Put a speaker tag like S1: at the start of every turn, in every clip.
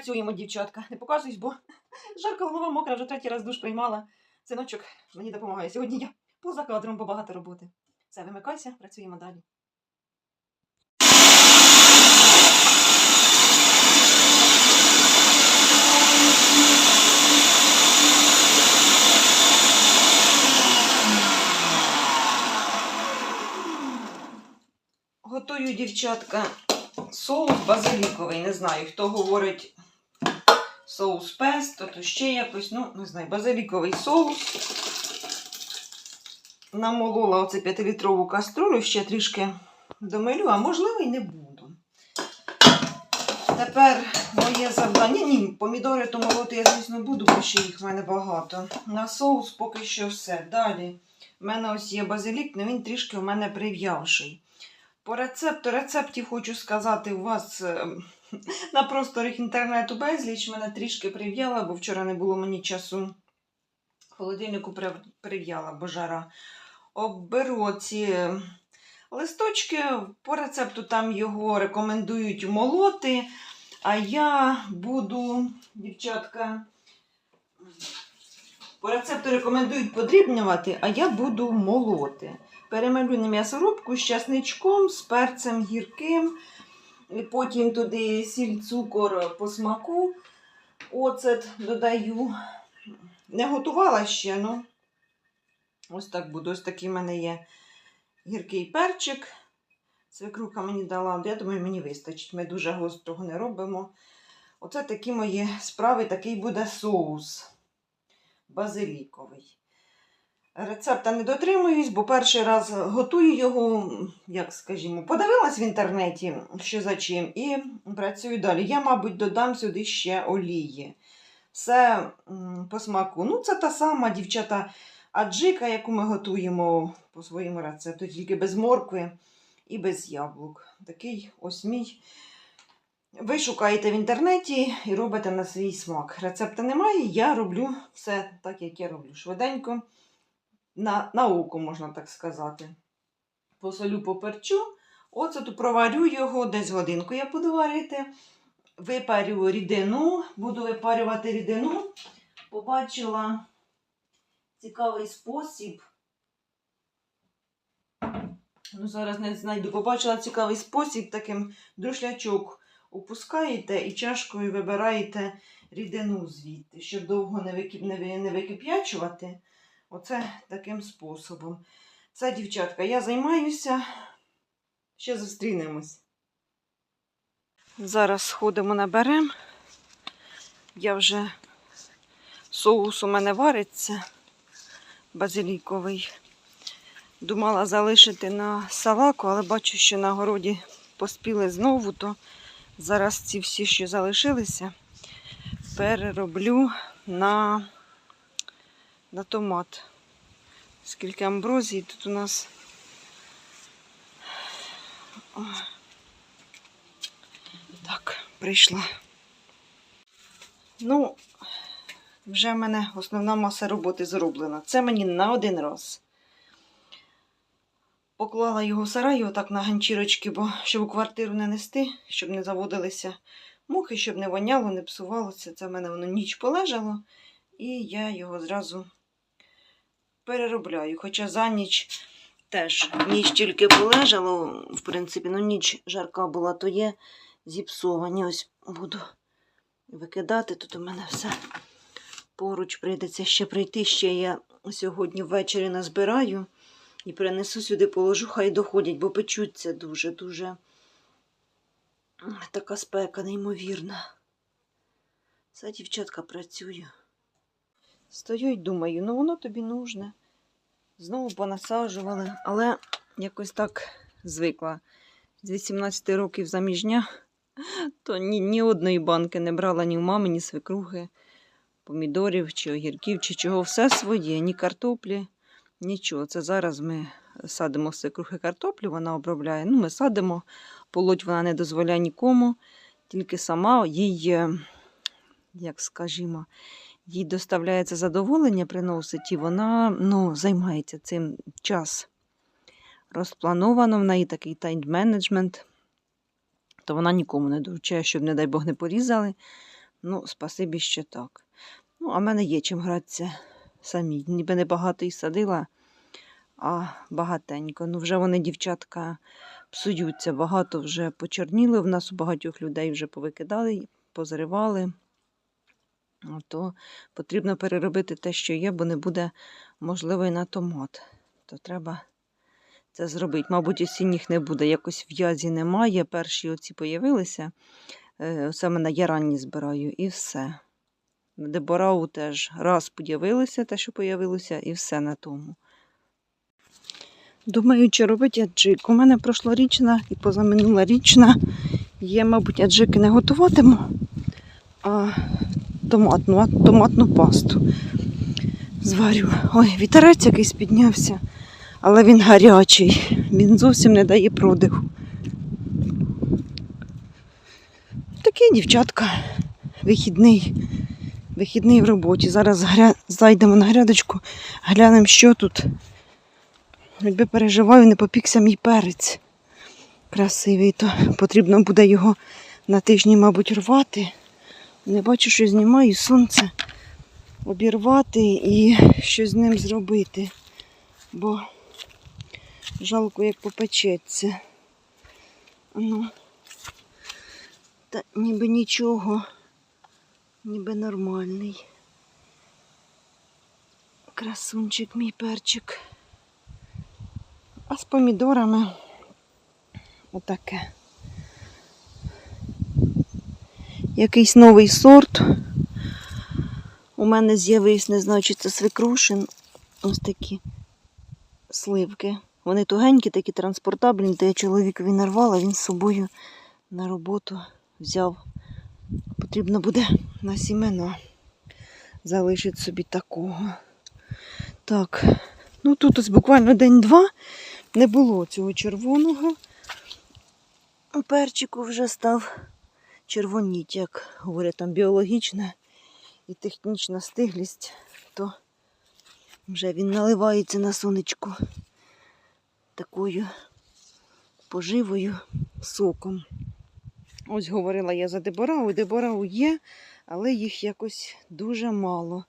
S1: працюємо, дівчатка. Не показуюсь, бо жарко голова мокра, вже третій раз душ приймала. Синочок мені допомагає. Сьогодні я поза кадром, бо багато роботи. Все, вимикайся, працюємо далі. Готую, дівчатка, соус базиліковий. Не знаю, хто говорить соус песто, то ще якось, ну, не знаю, базиліковий соус. Намолола оце 5-літрову каструлю, ще трішки домилю, а можливо і не буду. Тепер моє завдання. Ні, помідори то молоти я, звісно, буду, бо ще їх в мене багато. На соус поки що все. Далі. в мене ось є базилік, але він трішки в мене прив'явший. По рецепту рецептів хочу сказати, у вас е, на просторах інтернету безліч мене трішки прив'яла, бо вчора не було мені часу. В холодильнику прив'яла, бо жара. Оберу ці листочки. По рецепту там його рекомендують молоти. А я буду, дівчатка, по рецепту рекомендують подрібнювати, а я буду молоти. Перемелю на м'ясорубку з часничком, з перцем гірким. І потім туди сіль, цукор по смаку. Оцет додаю. Не готувала ще, ну. Ось так буду. Ось такий в мене є гіркий перчик. Свекруха мені дала, я думаю, мені вистачить. Ми дуже гострого не робимо. Оце такі мої справи, такий буде соус базиліковий. Рецепта не дотримуюсь, бо перший раз готую його, як скажімо, подивилась в інтернеті, що за чим, і працюю далі. Я, мабуть, додам сюди ще олії. Все по смаку. Ну, це та сама дівчата аджика, яку ми готуємо по своєму рецепту, тільки без моркви і без яблук. Такий ось мій. Ви шукаєте в інтернеті і робите на свій смак. Рецепта немає, я роблю все так, як я роблю. Швиденько на, на око, можна так сказати. Посолю поперчу, оцету проварю його, десь годинку я буду варити. Випарю рідину, буду випарювати рідину. Побачила цікавий спосіб. Ну, зараз не знайду. Побачила цікавий спосіб, таким друшлячок опускаєте і чашкою вибираєте рідину звідти, щоб довго не, викип... не, не викип'ячувати. Оце таким способом. Це, дівчатка, я займаюся. Ще зустрінемось. Зараз сходимо наберемо. Я вже соус у мене вариться базиліковий. Думала залишити на салаку, але бачу, що на городі поспіли знову, то зараз ці всі, що залишилися, перероблю на, на томат. Скільки амброзії тут у нас. Так, прийшла. Ну, вже в мене основна маса роботи зроблена. Це мені на один раз. Поклала його в сарай, отак на ганчірочки, бо щоб у квартиру не нести, щоб не заводилися мухи, щоб не воняло, не псувалося. Це в мене воно ніч полежало, і я його зразу переробляю. Хоча за ніч теж ніч тільки полежало, в принципі, ну ніч жарка була, то є зіпсовані. Ось буду викидати. Тут у мене все поруч прийдеться ще прийти. Ще я сьогодні ввечері назбираю і принесу сюди, положу, хай доходять, бо печуться дуже-дуже. Така спека неймовірна. Все, дівчатка, працюю. Стою і думаю, ну воно тобі нужне. Знову понасаджували, але якось так звикла. З 18 років заміжня, то ні, ні одної банки не брала ні в мами, ні свекрухи. помідорів, чи огірків, чи чого, все своє, ні картоплі, нічого. Це зараз ми садимо все крухи картоплю, вона обробляє. Ну, ми садимо, полоть вона не дозволяє нікому, тільки сама їй, е, як скажімо, їй доставляється задоволення, приносить, і вона ну, займається цим час. Розплановано в неї такий тайм-менеджмент, то вона нікому не доручає, щоб, не дай Бог, не порізали. Ну, спасибі ще так. Ну, а в мене є чим гратися самі. Ніби не багато і садила, а багатенько. Ну, вже вони, дівчатка, псуються. Багато вже почорніли. В нас у багатьох людей вже повикидали, позривали. А То потрібно переробити те, що є, бо не буде можливо і на томат. То треба це зробити. Мабуть, осінніх не буде. Якось в'язі немає. Перші оці появилися. Е, Саме я ранні збираю і все. Деборау теж раз появилося, те, що появилося, і все на тому. Думаю, чи робити аджик. У мене прошлорічна і позаминулорічна є, мабуть, аджики не готуватиму, а томатну, томатну пасту зварю. Ой, вітерець якийсь піднявся, але він гарячий, він зовсім не дає продиху. Такий дівчатка, вихідний. Вихідний в роботі. Зараз гря... зайдемо на грядочку, глянемо, що тут. Якби переживаю, не попікся мій перець. Красивий, то потрібно буде його на тижні, мабуть, рвати. Не бачу, що знімаю сонце. Обірвати і щось з ним зробити. Бо жалко, як попечеться. Ну, та ніби нічого, ніби нормальний. Красунчик мій перчик. А з помідорами отаке. Якийсь новий сорт. У мене з'явився, не знаю, чи це свекрушин. Ось такі сливки. Вони тугенькі, такі транспортабельні, то я чоловікові нарвала, він з собою на роботу взяв. Потрібно буде на сімена залишити собі такого. Так, ну тут ось буквально день-два не було цього червоного. Перчику вже став червоніть, як говорять, там біологічна і технічна стиглість, то вже він наливається на сонечку такою поживою соком. Ось говорила я за деборау. Деборау є, але їх якось дуже мало.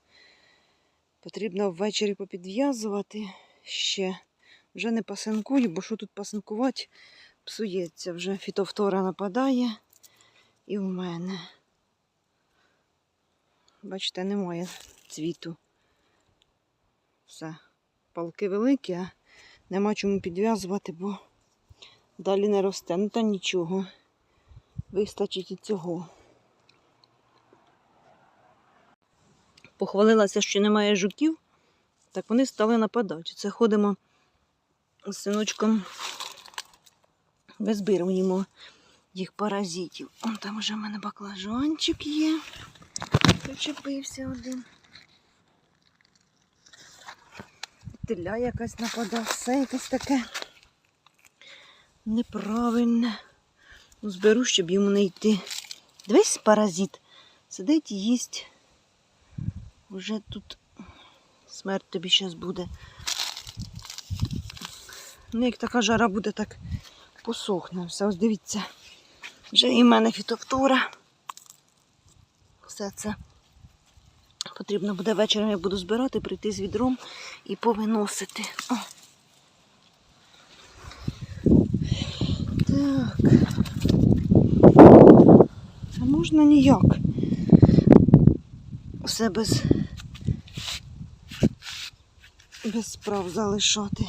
S1: Потрібно ввечері попідв'язувати ще. Вже не пасинкую, бо що тут пасинкувати, псується. Вже фітофтора нападає і в мене. Бачите, немає цвіту. Все. Палки великі, а нема чому підв'язувати, бо далі не росте. Ну та нічого. Вистачить і цього. Похвалилася, що немає жуків, так вони стали нападати. Це ходимо з синочком, визбируємо їх паразитів. О, там вже в мене баклажанчик є. Причепився один. Теля якась нападає, все якесь таке неправильне. Ну, зберу, щоб йому не йти. Дивись, паразит. Сидить і їсть. Уже тут смерть тобі зараз буде. Ну, як така жара буде, так посохне все. Ось дивіться. Вже і в мене фітофтора. Все це потрібно буде вечором, я буду збирати, прийти з відром і повиносити. О. Так. А можна ніяк. Все без, без справ залишати,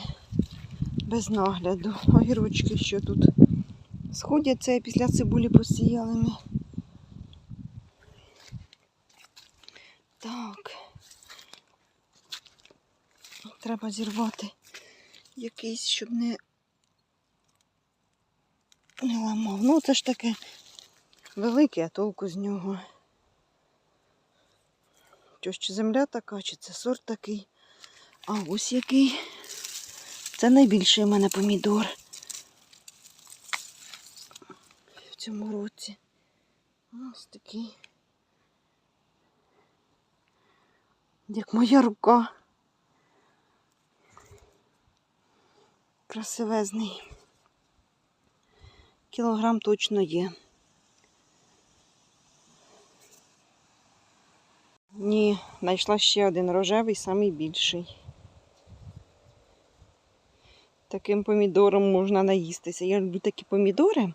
S1: без нагляду. Огірочки що тут сходяться після цибулі посіяли ми. Так. Треба зірвати якийсь, щоб не не ламав. Ну, це ж таке велике, а толку з нього. Ось чи земля така, чи це сорт такий. А ось який. Це найбільший у мене помідор. В цьому році. Ось такий. Як моя рука. Красивезний. Кілограм точно є. Ні, знайшла ще один рожевий, самий більший. Таким помідором можна наїстися. Я люблю такі помідори.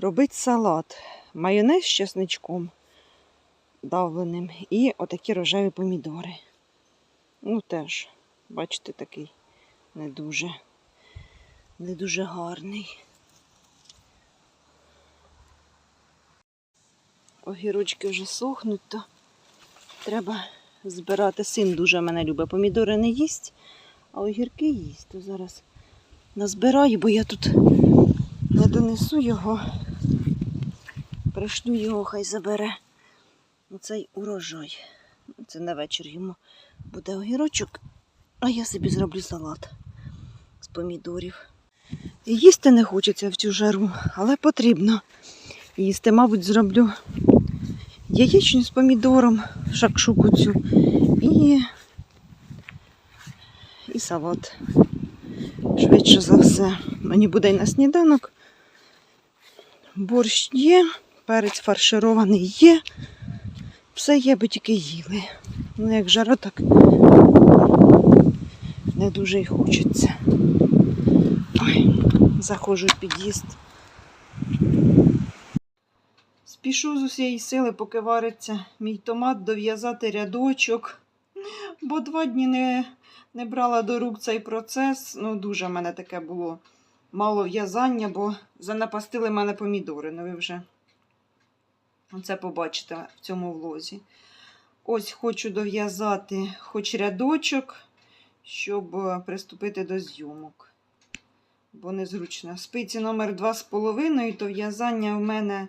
S1: Робити салат. Майонез з чесничком давленим. І отакі рожеві помідори. Ну теж, бачите, такий не дуже, не дуже гарний. Огірочки вже сохнуть, то треба збирати. Син дуже мене любить. Помідори не їсть, а огірки їсть. То зараз назбираю, бо я тут не донесу його. Пришлю його, хай забере оцей урожай. Це на вечір йому буде огірочок, а я собі зроблю салат з помідорів. Їсти не хочеться в цю жару, але потрібно їсти. Мабуть, зроблю яєчню з помідором, шакшуку цю і, і салат. Швидше за все. Мені буде й на сніданок. Борщ є, перець фарширований є. Все є, би тільки їли. Ну, як жара, так не дуже й хочеться. Ой, заходжу в під'їзд. Спішу з усієї сили, поки вариться мій томат, дов'язати рядочок. Бо два дні не, не брала до рук цей процес. Ну, дуже в мене таке було мало в'язання, бо занапастили мене помідори. Ну, ви вже це побачите в цьому влозі. Ось хочу дов'язати хоч рядочок, щоб е, приступити до зйомок. Бо незручно. Спиці номер 2,5, то в'язання в мене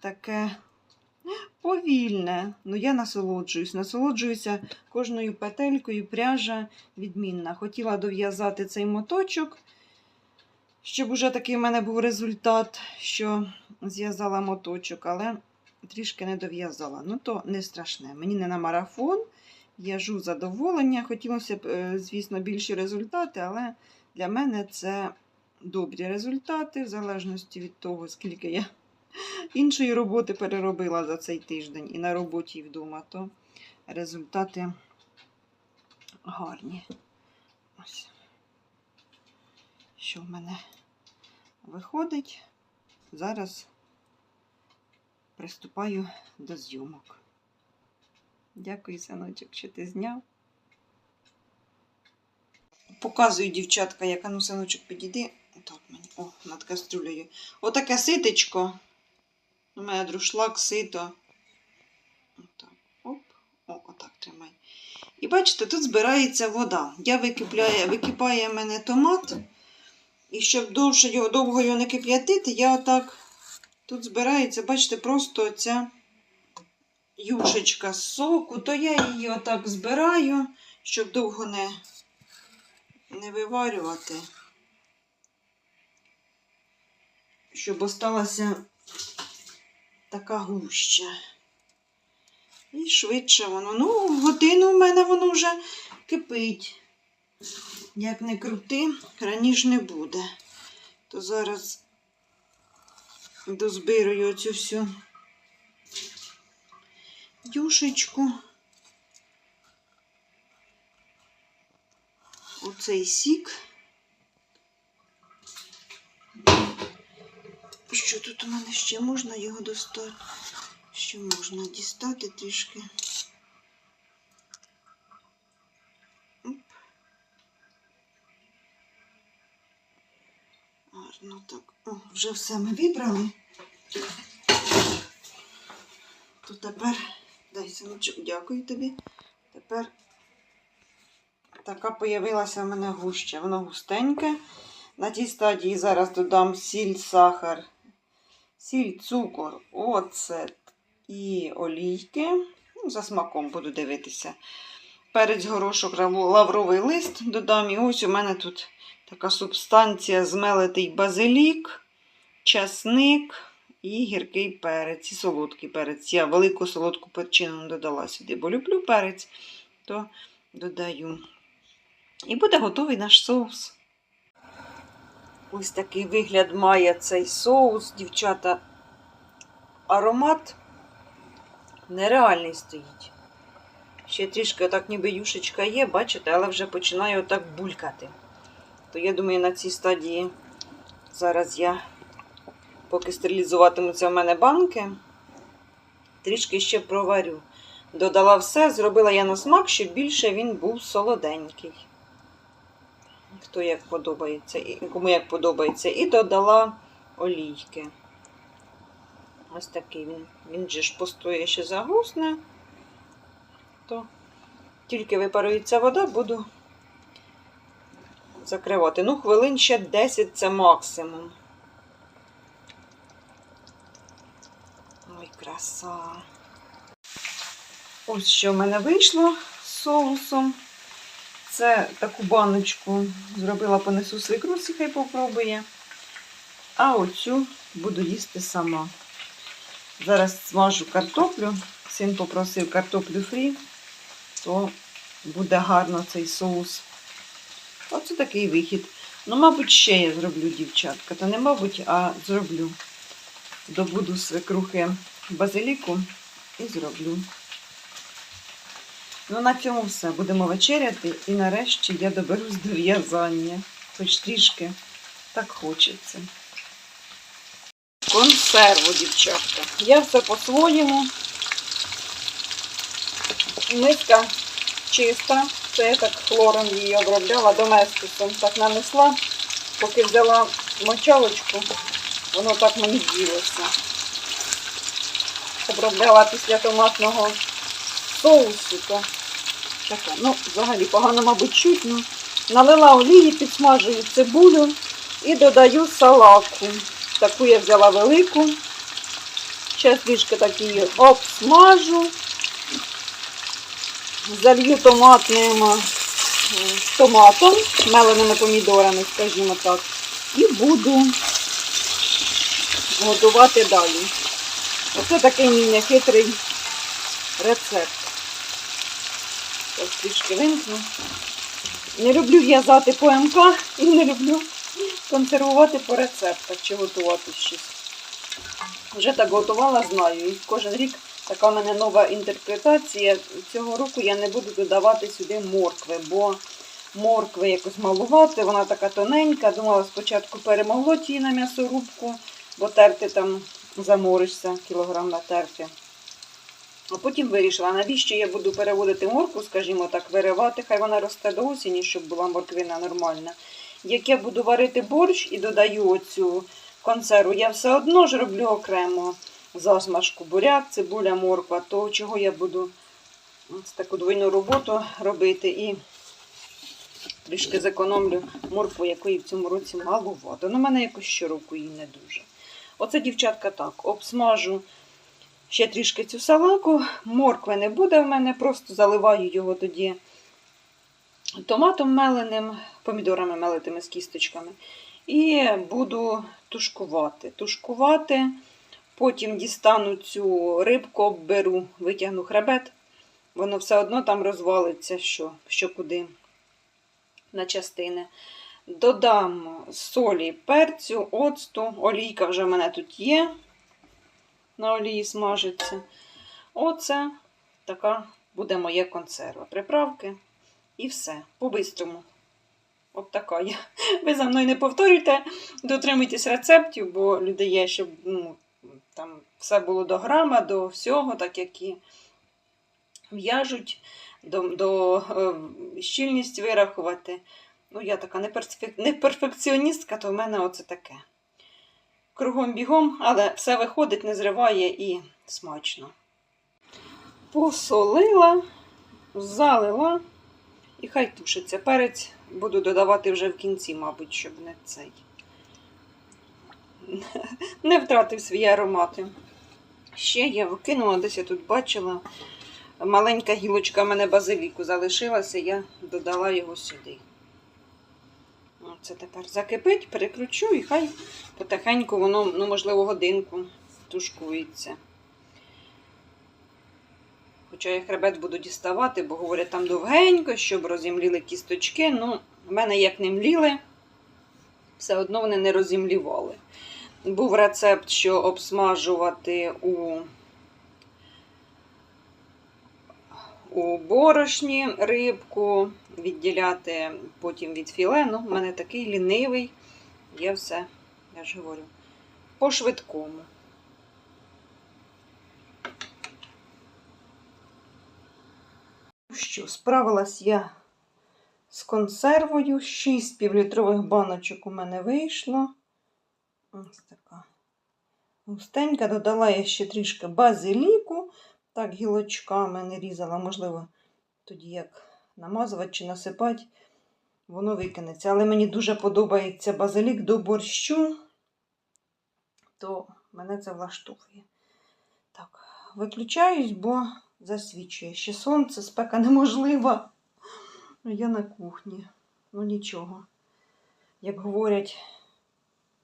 S1: таке повільне. Ну, я насолоджуюсь. Насолоджуюся кожною петелькою, пряжа відмінна. Хотіла дов'язати цей моточок, щоб уже такий в мене був результат, що зв'язала моточок, але трішки не дов'язала. Ну, то не страшне. Мені не на марафон. В'яжу задоволення. Хотілося б, е, звісно, більші результати, але для мене це добрі результати, в залежності від того, скільки я іншої роботи переробила за цей тиждень і на роботі, і вдома, то результати гарні. Ось. Що в мене виходить? Зараз приступаю до зйомок. Дякую, синочок, що ти зняв. Показую, дівчатка, як ану, синочок, підійди. Так мені, о, над кастрюлею. Отаке ситечко. У мене друшлак, сито. Отак. Оп. О, отак тримай. І бачите, тут збирається вода. Я википляю, википає мене томат. І щоб довше його, довго його не кип'ятити, я отак. Тут збирається, бачите, просто ця юшечка з соку, то я її отак збираю, щоб довго не, не виварювати. Щоб осталася така гуща. І швидше воно. Ну, годину в мене воно вже кипить. Як не крути, раніше не буде. То зараз дозбирую оцю всю юшечку. Оцей сік. Що тут у мене ще можна його достати? Ще можна дістати трішки. Оп. Гарно так. О, вже все ми вибрали. То тепер, дай синочок, дякую тобі. Тепер така появилася в мене гуща. Воно густеньке. На тій стадії зараз додам сіль, сахар, сіль, цукор, оцет і олійки. Ну, за смаком буду дивитися. Перець горошок, лавровий лист додам. І ось у мене тут така субстанція змелитий базилік, часник і гіркий перець, і солодкий перець. Я велику солодку перчину додала сюди, бо люблю перець, то додаю. І буде готовий наш соус. Ось такий вигляд має цей соус, дівчата. Аромат нереальний стоїть. Ще трішки отак ніби юшечка є, бачите, але вже починає отак булькати. То я думаю, на цій стадії зараз я, поки стерилізуватимуться в мене банки, трішки ще проварю. Додала все, зробила я на смак, щоб більше він був солоденький. Хто як подобається, кому як подобається. І додала олійки. Ось такий він. Він же ж постоє ще загусне. То тільки випарується вода, буду закривати. Ну, хвилин ще 10 це максимум. Ой, краса. Ось що в мене вийшло з соусом. Це таку баночку зробила, понесу свекрусі, хай попробує. А оцю буду їсти сама. Зараз смажу картоплю. Син попросив картоплю фрі, то буде гарно цей соус. Оце такий вихід. Ну, мабуть, ще я зроблю, дівчатка. Та не мабуть, а зроблю. Добуду свекрухи базиліку і зроблю. Ну, на цьому все. Будемо вечеряти. І нарешті я доберусь до в'язання. Хоч трішки так хочеться. Консерву, дівчатка. Я все по-своєму. Миска чиста. Це я так хлором її обробляла, доместисом так нанесла. Поки взяла мочалочку, воно так мені ділося. Обробляла після томатного соусу, то таке. Ну, взагалі погано, мабуть, чутно. Налила олії, підсмажую цибулю і додаю салаку. Таку я взяла велику. Зараз трішки так її обсмажу. Залью томатним е, томатом, меленими помідорами, скажімо так. І буду готувати далі. Оце такий мій нехитрий рецепт. Так, трішки вимкну. Не люблю в'язати по МК і не люблю консервувати по рецептах чи готувати щось. Вже так готувала, знаю. І кожен рік така в мене нова інтерпретація. Цього року я не буду додавати сюди моркви, бо моркви якось малувати, вона така тоненька. Думала спочатку перемолоть її на м'ясорубку, бо терти там заморишся, кілограм натерти. А потім вирішила, навіщо я буду переводити моркву, скажімо так, виривати, хай вона росте до осені, щоб була морквина нормальна. Як я буду варити борщ і додаю оцю консерву, я все одно ж роблю окремо засмажку, буряк, цибуля, морква, то чого я буду ось таку двойну роботу робити і трішки зекономлю моркву, якої в цьому році маловато. Ну, в мене якось щороку її не дуже. Оце, дівчатка, так, обсмажу ще трішки цю салаку. Моркви не буде в мене, просто заливаю його тоді томатом меленим, помідорами мелитими з кісточками. І буду тушкувати. Тушкувати, потім дістану цю рибку, обберу, витягну хребет. Воно все одно там розвалиться, що, що куди на частини. Додам солі, перцю, оцту. Олійка вже в мене тут є. На олії смажиться. Оце така буде моя консерва. Приправки і все. По-бистрому. От така я. Ви за мною не повторюйте, дотримуйтесь рецептів, бо люди є, щоб ну, там все було до грама, до всього, так як і в'яжуть, до, до е, щільність вирахувати. Ну, я така не, перфек... не перфекціоністка, то в мене оце таке. Кругом бігом, але все виходить, не зриває і смачно. Посолила, залила і хай тушиться. Перець буду додавати вже в кінці, мабуть, щоб не цей. Не втратив свої аромати. Ще я викинула, десь я тут бачила маленька гілочка в мене базиліку залишилася, я додала його сюди. Це тепер закипить, перекручу і хай потихеньку воно, ну, можливо, годинку тушкується. Хоча я хребет буду діставати, бо говорять, там довгенько, щоб розімліли кісточки. Ну, в мене як не мліли, все одно вони не розімлівали. Був рецепт, що обсмажувати у, у борошні рибку, відділяти потім від філе. Ну, в мене такий лінивий. Я все, я ж говорю, по швидкому. Ну Що, справилась я з консервою. 6 півлітрових баночок у мене вийшло. Ось така. Густенька. Додала я ще трішки базиліку. Так, гілочками не різала, можливо, тоді як намазувати чи насипати, воно викинеться. Але мені дуже подобається базилік до борщу, то мене це влаштовує. Так, виключаюсь, бо засвічує. Ще сонце, спека неможлива. Я на кухні. Ну нічого. Як говорять,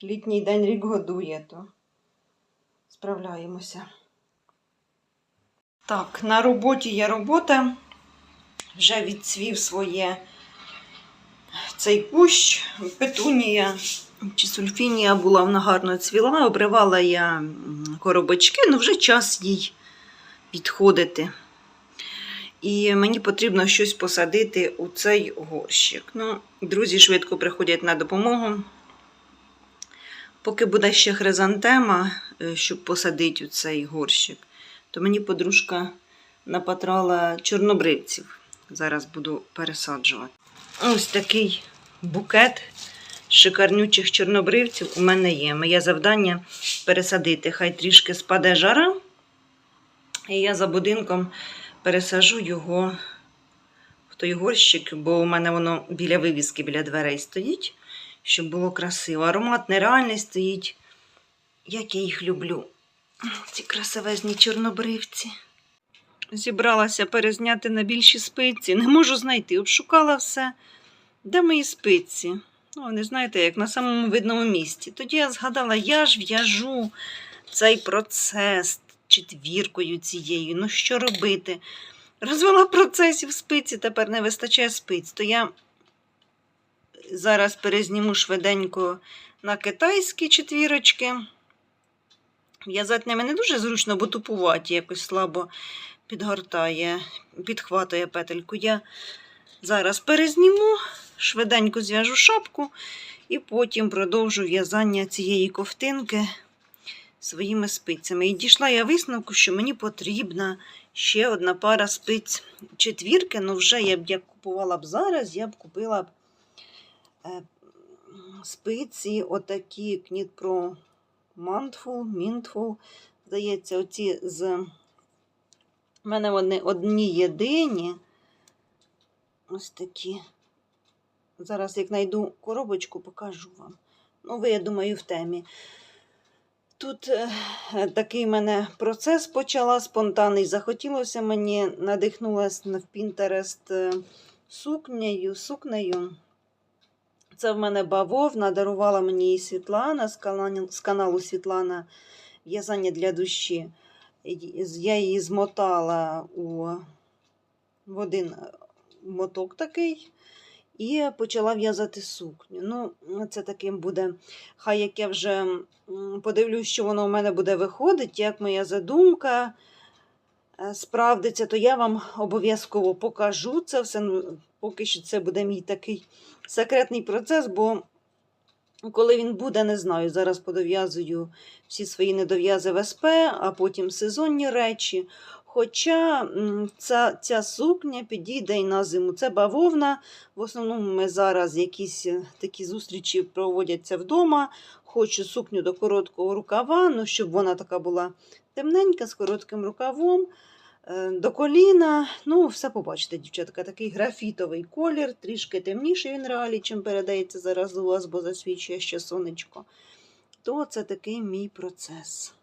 S1: літній день рік годує, то справляємося. Так, на роботі є робота. Вже відцвів своє цей кущ. Петунія чи сульфінія була вона гарно цвіла, обривала я коробочки, ну вже час їй підходити. І мені потрібно щось посадити у цей горщик. Ну, друзі швидко приходять на допомогу. Поки буде ще хризантема, е, щоб посадити у цей горщик, то мені подружка напатрала чорнобривців. Зараз буду пересаджувати. Ось такий букет шикарнючих чорнобривців у мене є. Моє завдання пересадити. Хай трішки спаде жара. І я за будинком пересажу його в той горщик, бо у мене воно біля вивіски, біля дверей стоїть, щоб було красиво. Аромат нереальний стоїть, як я їх люблю. Ці красивезні чорнобривці. Зібралася перезняти на більші спиці. Не можу знайти. Обшукала все. Де мої спиці? Ну, вони знаєте, як на самому видному місці. Тоді я згадала, я ж в'яжу цей процес четвіркою цією. Ну, що робити? Розвела процесів спиці, тепер не вистачає спиць. То я зараз перезніму швиденько на китайські четвірочки. В'язати ними не дуже зручно, бо тупуваті, якось слабо підгортає, підхватує петельку. Я зараз перезніму, швиденько зв'яжу шапку і потім продовжу в'язання цієї ковтинки своїми спицями. І дійшла я висновку, що мені потрібна ще одна пара спиць четвірки. Ну, вже я б як купувала б зараз, я б купила б е, спиці, отакі Knit Pro Mindful, Mindful. Здається, оці з. У мене вони одні єдині. Ось такі. Зараз, як знайду коробочку, покажу вам. Ну, ви, я думаю, в темі. Тут е, такий мене процес почала спонтанний. Захотілося мені, надихнулася в Пінтерест сукнею, сукнею. Це в мене бавовна, дарувала мені її Світлана з каналу Світлана В'язання для душі. Я її змотала у, в один моток такий. І почала в'язати сукню. Ну, це таким буде. Хай як я вже подивлюсь, що воно у мене буде виходить, як моя задумка е, справдиться, то я вам обов'язково покажу це все. Ну, поки що це буде мій такий секретний процес, бо коли він буде, не знаю. Зараз подов'язую всі свої недов'язи в СП, а потім сезонні речі. Хоча ця, ця сукня підійде і на зиму. Це бавовна. В основному ми зараз якісь е, такі зустрічі проводяться вдома. Хочу сукню до короткого рукава, ну, щоб вона така була темненька, з коротким рукавом. Е, До коліна, ну, все побачите, дівчатка, такий графітовий колір, трішки темніший він реалі, чим передається зараз у вас, бо засвічує ще сонечко. То це такий мій процес.